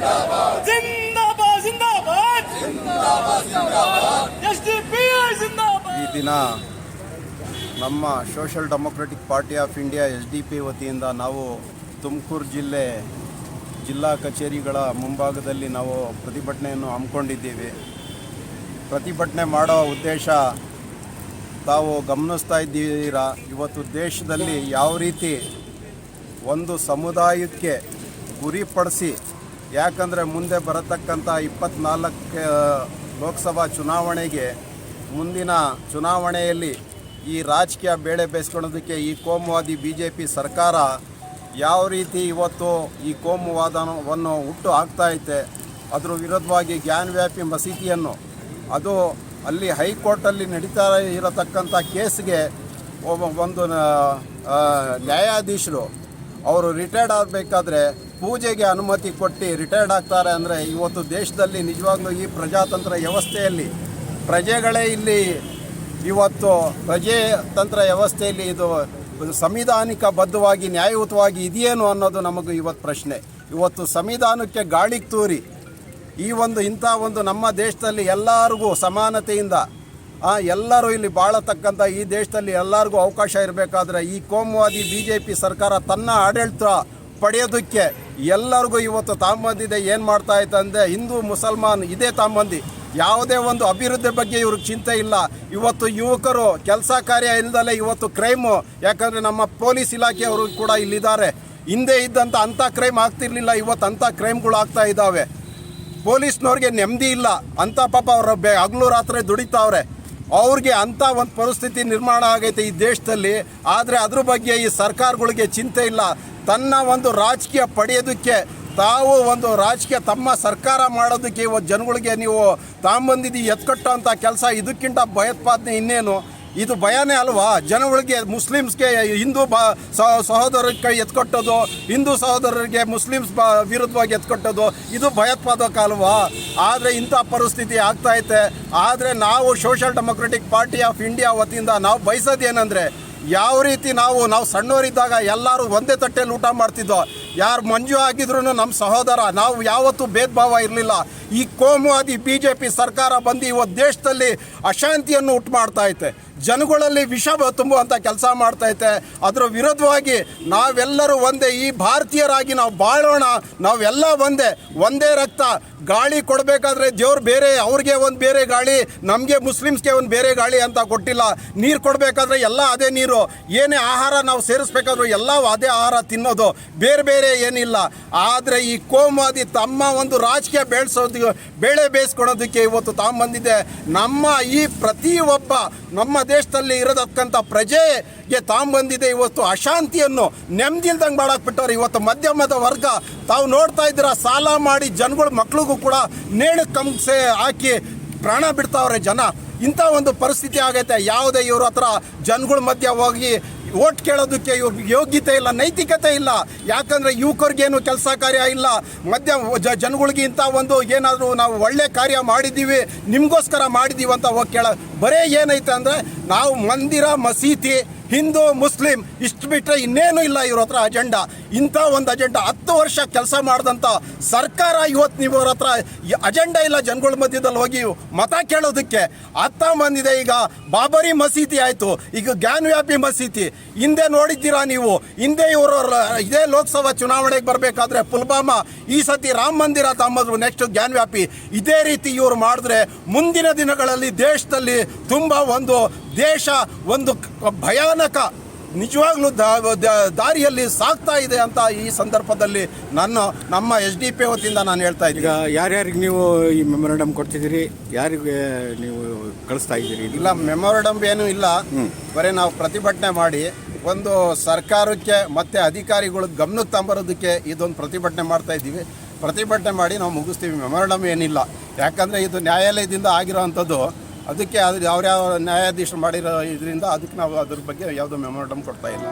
ಜಿಂದಾಬಾದ್. ಜಿಂದಾಬಾದ್ S D P ಜಿಂದಾಬಾದ್. ಈ ದಿನ ನಮ್ಮ social democratic party of India S D P ವತಿಯಿಂದ ನಾವು ತುಮಕೂರು ಜಿಲ್ಲೆ ಜಿಲ್ಲಾ ಕಚೇರಿಗಳ ಮುಂಭಾಗದಲ್ಲಿ ನಾವು ಪ್ರತಿಭಟನೆಯನ್ನು ಹಮ್ಮಿಕೊಂಡಿದ್ದೀವಿ. ಪ್ರತಿಭಟನೆ ಮಾಡೋ ಉದ್ದೇಶ ತಾವು ಗಮನಿಸ್ತಾ ಇದ್ದೀರಾ? ಇವತ್ತು ದೇಶದಲ್ಲಿ ಯಾವ ರೀತಿ ಒಂದು ಸಮುದಾಯಕ್ಕೆ ಗುರಿಪಡಿಸಿ ಯಾಕಂದರೆ ಮುಂದೆ ಬರತಕ್ಕಂಥ ಇಪ್ಪತ್ನಾಲ್ಕು ಲೋಕಸಭಾ ಚುನಾವಣೆಗೆ ಮುಂದಿನ ಚುನಾವಣೆಯಲ್ಲಿ ಈ ರಾಜಕೀಯ ಬೇಳೆ ಬೇಯಿಸ್ಕೊಳ್ಳೋದಕ್ಕೆ ಈ ಕೋಮುವಾದಿ ಬಿ ಜೆ ಪಿ ಸರ್ಕಾರ ಯಾವ ರೀತಿ ಇವತ್ತು ಈ ಕೋಮುವಾದವನ್ನು ಹುಟ್ಟು ಹಾಕ್ತಾ ಐತೆ, ಅದರ ವಿರುದ್ಧವಾಗಿ ಜ್ಞಾನವ್ಯಾಪಿ ಮಸೀದಿಯನ್ನು, ಅದು ಅಲ್ಲಿ ಹೈಕೋರ್ಟಲ್ಲಿ ನಡೀತಾ ಇರತಕ್ಕಂಥ ಕೇಸ್ಗೆ ಒಬ್ಬ ಒಂದು ನ್ಯಾಯಾಧೀಶರು ಅವರು ರಿಟೈರ್ಡ್ ಆಗಬೇಕಾದ್ರೆ ಪೂಜೆಗೆ ಅನುಮತಿ ಕೊಟ್ಟು ರಿಟೈರ್ಡ್ ಆಗ್ತಾರೆ ಅಂದರೆ ಇವತ್ತು ದೇಶದಲ್ಲಿ ನಿಜವಾಗ್ಲೂ ಈ ಪ್ರಜಾತಂತ್ರ ವ್ಯವಸ್ಥೆಯಲ್ಲಿ, ಪ್ರಜೆಗಳೇ ಇಲ್ಲಿ ಇವತ್ತು ಪ್ರಜಾತಂತ್ರ ವ್ಯವಸ್ಥೆಯಲ್ಲಿ ಇದು ಸಂವಿಧಾನಿಕ ಬದ್ಧವಾಗಿ, ನ್ಯಾಯಯುತವಾಗಿ ಇದೆಯೇನು ಅನ್ನೋದು ನಮಗೂ ಇವತ್ತು ಪ್ರಶ್ನೆ. ಇವತ್ತು ಸಂವಿಧಾನಕ್ಕೆ ಗಾಳಿಗೆ ತೂರಿ. ಈ ಒಂದು ಇಂಥ ಒಂದು ನಮ್ಮ ದೇಶದಲ್ಲಿ ಎಲ್ಲರಿಗೂ ಸಮಾನತೆಯಿಂದ ಎಲ್ಲರೂ ಇಲ್ಲಿ ಬಾಳತಕ್ಕಂಥ ಈ ದೇಶದಲ್ಲಿ ಎಲ್ಲರಿಗೂ ಅವಕಾಶ ಇರಬೇಕಾದ್ರೆ ಈ ಕೋಮುವಾದಿ ಬಿ ಜೆ ಪಿ ಸರ್ಕಾರ ತನ್ನ ಆಡಳಿತ ಪಡೆಯೋದಕ್ಕೆ ಎಲ್ಲರಿಗೂ ಇವತ್ತು ತಾಂಬಂದಿದೆ ಏನು ಮಾಡ್ತಾ ಐತೆ ಅಂದರೆ ಹಿಂದೂ, ಮುಸಲ್ಮಾನ್ ಇದೇ ತಾಂಬಂದಿ. ಯಾವುದೇ ಒಂದು ಅಭಿವೃದ್ಧಿ ಬಗ್ಗೆ ಇವ್ರಿಗೆ ಚಿಂತೆ ಇಲ್ಲ. ಇವತ್ತು ಯುವಕರು ಕೆಲಸ ಕಾರ್ಯ ಇಲ್ಲದಲ್ಲೇ ಇವತ್ತು ಕ್ರೈಮು ಯಾಕಂದರೆ ನಮ್ಮ ಪೊಲೀಸ್ ಇಲಾಖೆಯವರು ಕೂಡ ಇಲ್ಲಿದ್ದಾರೆ. ಹಿಂದೆ ಇದ್ದಂಥ ಅಂಥ ಕ್ರೈಮ್ ಆಗ್ತಿರ್ಲಿಲ್ಲ, ಇವತ್ತು ಅಂಥ ಕ್ರೈಮ್ಗಳು ಆಗ್ತಾ ಇದ್ದಾವೆ. ಪೊಲೀಸ್ನವ್ರಿಗೆ ನೆಮ್ಮದಿ ಇಲ್ಲ. ಅಂತ ಪಾಪ ಅವ್ರ ಬೆ ಹಗಲು ರಾತ್ರಿ ದುಡಿತಾವ್ರೆ. ಅವ್ರಿಗೆ ಅಂಥ ಒಂದು ಪರಿಸ್ಥಿತಿ ನಿರ್ಮಾಣ ಆಗೈತೆ ಈ ದೇಶದಲ್ಲಿ. ಆದರೆ ಅದ್ರ ಬಗ್ಗೆ ಈ ಸರ್ಕಾರಗಳಿಗೆ ಚಿಂತೆ ಇಲ್ಲ. ತನ್ನ ಒಂದು ರಾಜಕೀಯ ಪಡೆಯೋದಕ್ಕೆ ತಾವು ಒಂದು ರಾಜಕೀಯ ತಮ್ಮ ಸರ್ಕಾರ ಮಾಡೋದಕ್ಕೆ ಇವತ್ತು ಜನಗಳಿಗೆ ನೀವು ತಾಂಬಂದಿದ್ದು ಎತ್ಕಟ್ಟೋ ಅಂಥ ಕೆಲಸ, ಇದಕ್ಕಿಂತ ಭಯೋತ್ಪಾದನೆ ಇನ್ನೇನು? ಇದು ಭಯನೇ ಅಲ್ವಾ? ಜನಗಳಿಗೆ ಮುಸ್ಲಿಮ್ಸ್ಗೆ ಹಿಂದೂ ಬ ಸಹೋದರಕ್ಕೆ ಎತ್ಕೊಟ್ಟೋದು ಹಿಂದೂ ಸಹೋದರರಿಗೆ ಮುಸ್ಲಿಮ್ಸ್ ಬ ವಿರುದ್ಧವಾಗಿ ಎತ್ಕೊಟ್ಟೋದು ಇದು ಭಯೋತ್ಪಾದಕ ಅಲ್ವಾ? ಆದರೆ ಇಂಥ ಪರಿಸ್ಥಿತಿ ಆಗ್ತಾ ಐತೆ. ಆದರೆ ನಾವು social democratic party of India ವತಿಯಿಂದ ನಾವು ಬಯಸೋದು ಏನಂದರೆ, ಯಾವ ರೀತಿ ನಾವು ನಾವು ಸಣ್ಣವರಿದ್ದಾಗ ಎಲ್ಲರೂ ಒಂದೇ ತಟ್ಟೆಯಲ್ಲಿ ಊಟ ಮಾಡ್ತಿದ್ದೋ, ಯಾರು ಮಂಜು ಆಗಿದ್ರು ನಮ್ಮ ಸಹೋದರ, ನಾವು ಯಾವತ್ತೂ ಭೇದ ಭಾವ ಇರಲಿಲ್ಲ. ಈ ಕೋಮುವಾದಿ ಬಿ ಜೆ ಪಿ ಸರ್ಕಾರ ಬಂದು ಇವತ್ತು ದೇಶದಲ್ಲಿ ಅಶಾಂತಿಯನ್ನು ಉಂಟು ಮಾಡ್ತಾ ಐತೆ. ಜನಗಳಲ್ಲಿ ವಿಷ ತುಂಬುವಂಥ ಕೆಲಸ ಮಾಡ್ತಾ ಐತೆ. ಅದರ ವಿರುದ್ಧವಾಗಿ ನಾವೆಲ್ಲರೂ ಒಂದೇ, ಈ ಭಾರತೀಯರಾಗಿ ನಾವು ಬಾಳೋಣ. ನಾವೆಲ್ಲ ಒಂದೇ ಒಂದೇ ರಕ್ತ. ಗಾಳಿ ಕೊಡಬೇಕಾದ್ರೆ ದೇವ್ರು ಬೇರೆ, ಅವ್ರಿಗೆ ಒಂದು ಬೇರೆ ಗಾಳಿ, ನಮಗೆ ಮುಸ್ಲಿಮ್ಸ್ಗೆ ಒಂದು ಬೇರೆ ಗಾಳಿ ಅಂತ ಕೊಟ್ಟಿಲ್ಲ ನೀರು ಕೊಡಬೇಕಾದ್ರೆ ಎಲ್ಲ ಅದೇ ನೀರು. ಏನೇ ಆಹಾರ ನಾವು ಸೇರಿಸ್ಬೇಕಾದ್ರೂ ಎಲ್ಲ ಅದೇ ಆಹಾರ ತಿನ್ನೋದು. ಬೇರೆ ಬೇರೆ ಏನಿಲ್ಲ. ಆದರೆ ಈ ಕೋಮುವಾದಿ ತಮ್ಮ ಒಂದು ರಾಜಕೀಯ ಬೆಳೆಸೋದು ಬೇಳೆ ಬೇಯಿಸ್ಕೊಳೋದಕ್ಕೆ ಇವತ್ತು ತಾಂಬಂದಿದೆ ನಮ್ಮ ಈ ಪ್ರತಿಯೊಬ್ಬ ನಮ್ಮ ದೇಶದಲ್ಲಿ ಇರೋದಕ್ಕಂಥ ಪ್ರಜೆಗೆ ತಾಂಬಂದಿದೆ ಇವತ್ತು ಅಶಾಂತಿಯನ್ನು ನೆಮ್ಮದಿಲ್ದಂಗೆ ಮಾಡಾಕ್ಬಿಟ್ಟವ್ರು ಇವತ್ತು ಮಧ್ಯಮದ ವರ್ಗ, ತಾವು ನೋಡ್ತಾ ಇದ್ದೀರ, ಸಾಲ ಮಾಡಿ ಜನಗಳು ಮಕ್ಳಿಗೂ ಕೂಡ ನೇಣು ಕಂಸೆ ಹಾಕಿ ಪ್ರಾಣ ಬಿಡ್ತಾವ್ರೆ ಜನ. ಇಂಥ ಒಂದು ಪರಿಸ್ಥಿತಿ ಆಗೈತೆ. ಯಾವುದೇ ಇವ್ರ ಹತ್ರ ಜನಗಳ ಮಧ್ಯೆ ಹೋಗಿ ಓಟ್ ಕೇಳೋದಕ್ಕೆ ಯೋಗ್ಯತೆ ಇಲ್ಲ, ನೈತಿಕತೆ ಇಲ್ಲ. ಯಾಕಂದರೆ ಯುವಕರಿಗೇನು ಕೆಲಸ ಕಾರ್ಯ ಇಲ್ಲ. ಮಧ್ಯ ಜನಗಳಿಗೆ ಇಂಥ ಒಂದು ಏನಾದರೂ ನಾವು ಒಳ್ಳೆ ಕಾರ್ಯ ಮಾಡಿದ್ದೀವಿ, ನಿಮಗೋಸ್ಕರ ಮಾಡಿದ್ದೀವಿ ಅಂತ ಹೋಗಿ ಕೇಳ, ಬರೇ ಏನೈತೆ ಅಂದರೆ ನಾವು ಮಂದಿರ ಮಸೀದಿ ಹಿಂದೂ, ಮುಸ್ಲಿಂ, ಇಷ್ಟು ಬಿಟ್ಟರೆ ಇನ್ನೇನು ಇಲ್ಲ ಇವ್ರ ಹತ್ರ ಅಜೆಂಡಾ ಇಂಥ ಒಂದು ಅಜೆಂಡಾ ಹತ್ತು ವರ್ಷ ಕೆಲಸ ಮಾಡಿದಂಥ ಸರ್ಕಾರ ಇವತ್ತು ನೀವು ಅವ್ರ ಹತ್ರ ಅಜೆಂಡಾ ಇಲ್ಲ ಜನಗಳ ಮಧ್ಯದಲ್ಲಿ ಹೋಗಿ ಮತ ಕೇಳೋದಕ್ಕೆ. ಅತ್ತ ಬಂದಿದೆ ಈಗ. ಬಾಬರಿ ಮಸೀದಿ ಆಯಿತು. ಈಗ ಜ್ಞಾನವ್ಯಾಪಿ ಮಸೀದಿ. ಹಿಂದೆ ನೋಡಿದ್ದೀರಾ ನೀವು? ಹಿಂದೆ ಇವರು ಇದೇ ಲೋಕಸಭಾ ಚುನಾವಣೆಗೆ ಬರಬೇಕಾದ್ರೆ ಪುಲ್ವಾಮಾ, ಈ ಸತಿ ರಾಮ ಮಂದಿರ ತಮ್ಮದ್ರು ನೆಕ್ಸ್ಟ್ ಜ್ಞಾನವ್ಯಾಪಿ. ಇದೇ ರೀತಿ ಇವರು ಮಾಡಿದ್ರೆ ಮುಂದಿನ ದಿನಗಳಲ್ಲಿ ದೇಶದಲ್ಲಿ ತುಂಬ ಒಂದು ದೇಶ ಒಂದು ಭಯಾನಕ ನಿಜವಾಗ್ಲೂ ದಾರಿಯಲ್ಲಿ ಸಾಗ್ತಾ ಇದೆ ಅಂತ ಈ ಸಂದರ್ಭದಲ್ಲಿ ನನ್ನ ನಮ್ಮ ಎಸ್ ಡಿ ಪಿ ವತಿಯಿಂದ ನಾನು ಹೇಳ್ತಾ ಇದ್ದೀನಿ. ಈಗ ಯಾರ್ಯಾರಿಗೆ ನೀವು ಈ ಮೆಮೊರಂಡಮ್ ಕೊಡ್ತಿದ್ದೀರಿ? ಯಾರಿಗೆ ನೀವು ಕಳಿಸ್ತಾ ಇದ್ದೀರಿ? ಇಲ್ಲ ಮೆಮೊರಂಡಮ್ ಏನೂ ಇಲ್ಲ. ಬರೀ ನಾವು ಪ್ರತಿಭಟನೆ ಮಾಡಿ ಒಂದು ಸರ್ಕಾರಕ್ಕೆ ಮತ್ತು ಅಧಿಕಾರಿಗಳು ಗಮನಕ್ಕೆ ತಂಬರೋದಕ್ಕೆ ಇದೊಂದು ಪ್ರತಿಭಟನೆ ಮಾಡ್ತಾ ಇದ್ದೀವಿ. ಪ್ರತಿಭಟನೆ ಮಾಡಿ ನಾವು ಮುಗಿಸ್ತೀವಿ. ಮೆಮೊರಂಡಮ್ ಏನಿಲ್ಲ. ಯಾಕಂದರೆ ಇದು ನ್ಯಾಯಾಲಯದಿಂದ ಆಗಿರೋ ಅಂಥದ್ದು ಅದಕ್ಕೆ ಅದು ಯಾವ್ಯಾವ ನ್ಯಾಯಾಧೀಶರು ಮಾಡಿರೋ ಇದರಿಂದ ಅದಕ್ಕೆ ನಾವು ಅದ್ರ ಬಗ್ಗೆ ಯಾವುದೋ ಮೆಮೋರಂಡಮ್ ಕೊಡ್ತಾ ಇಲ್ಲ.